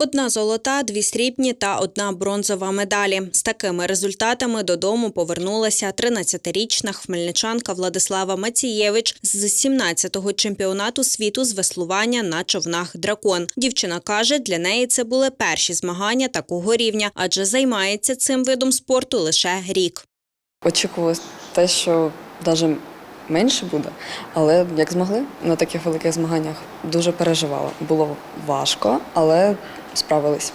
Одна золота, дві срібні та одна бронзова медалі. З такими результатами додому повернулася 13-річна хмельничанка Владислава Мацієвич з 17-го чемпіонату світу з веслування на човнах дракон. Дівчина каже, для неї це були перші змагання такого рівня, адже займається цим видом спорту лише рік. Очікували те, що навіть менше буде, але як змогли на таких великих змаганнях дуже переживала. Було важко, але справились.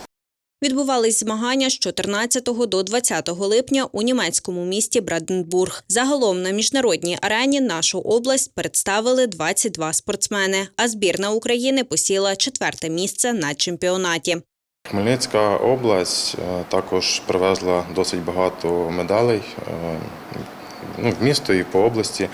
Відбувались змагання з 14 до 20 липня у німецькому місті Браденбург. Загалом на міжнародній арені нашу область представили 22 спортсмени, а збірна України посіла четверте місце на чемпіонаті. Хмельницька область е, також привезла досить багато медалей е, ну, в місто і по області.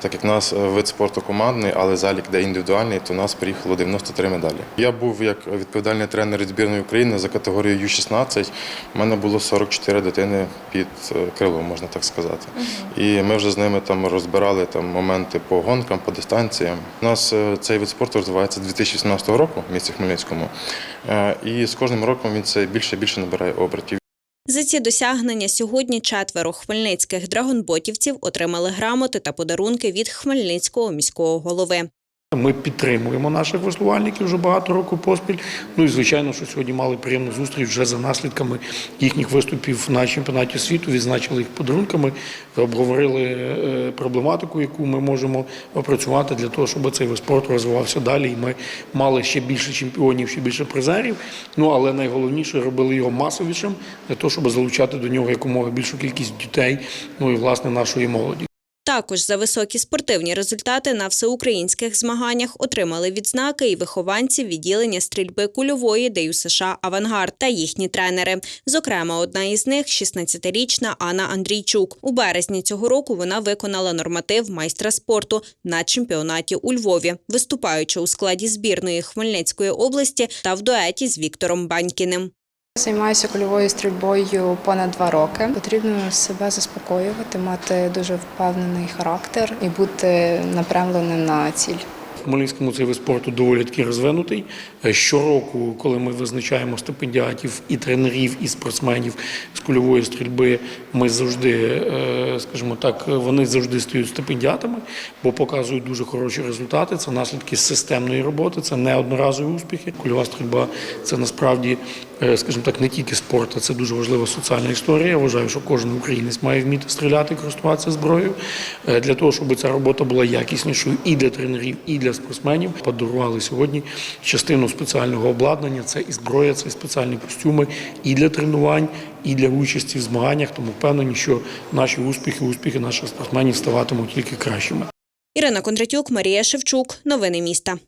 Так як в нас е, вид спорту командний, але залік де індивідуальний, то у нас приїхало 93 медалі. Я був як відповідальний тренер збірної України за категорією Ю-16. У мене було 44 дитини під е, крилом, можна так сказати. І ми вже з ними там розбирали там моменти по гонкам, по дистанціям. У нас е, цей вид спорту розвивається з 2018 року в місті Хмельницькому. І з кожним роком він це більше і більше набирає обертів. За ці досягнення сьогодні четверо хмельницьких драгонботівців отримали грамоти та подарунки від хмельницького міського голови. Ми підтримуємо наших веслувальників вже багато років поспіль. Ну і звичайно, що сьогодні мали приємну зустріч вже за наслідками їхніх виступів на чемпіонаті світу. Відзначили їх подарунками, обговорили е, проблематику, яку ми можемо опрацювати для того, щоб цей вид спорту розвивався далі. І ми мали ще більше чемпіонів, ще більше призерів. Ну але найголовніше робили його масовішим для того, щоб залучати до нього якомога більшу кількість дітей, ну і власне нашої молоді. Також за високі спортивні результати на всеукраїнських змаганнях отримали відзнаки і вихованці відділення стрільби кульової ДЮ США Авангард та їхні тренери. Зокрема, одна із них – 16-річна Анна Андрійчук. У березні цього року вона виконала норматив майстра спорту на чемпіонаті у Львові, виступаючи у складі збірної Хмельницької області та в дуеті з Віктором Банькіним. Займаюся кульовою стрільбою понад два роки. Потрібно себе заспокоювати, мати дуже впевнений характер і бути направленим на ціль. В Хмельницькому цей вид спорту доволі таки розвинутий. Е, Щороку, коли ми визначаємо стипендіатів і тренерів, і спортсменів з кульової стрільби, ми завжди, е, скажімо так, вони завжди стають стипендіатами, бо показують дуже хороші результати. Це наслідки системної роботи, це не одноразові успіхи. Кульова стрільба це насправді, е, скажімо так, не тільки спорт, а це дуже важлива соціальна історія. Я вважаю, що кожен українець має вміти стріляти, користуватися зброєю для того, щоб ця робота була якіснішою і для тренерів, і спортсменів. Подарували сьогодні частину спеціального обладнання. Це і зброя, це і спеціальні костюми і для тренувань, і для участі в змаганнях. Тому впевнені, що наші успіхи, успіхи наших спортсменів ставатимуть тільки кращими. Ірина Кондратюк, Марія Шевчук. Новини міста.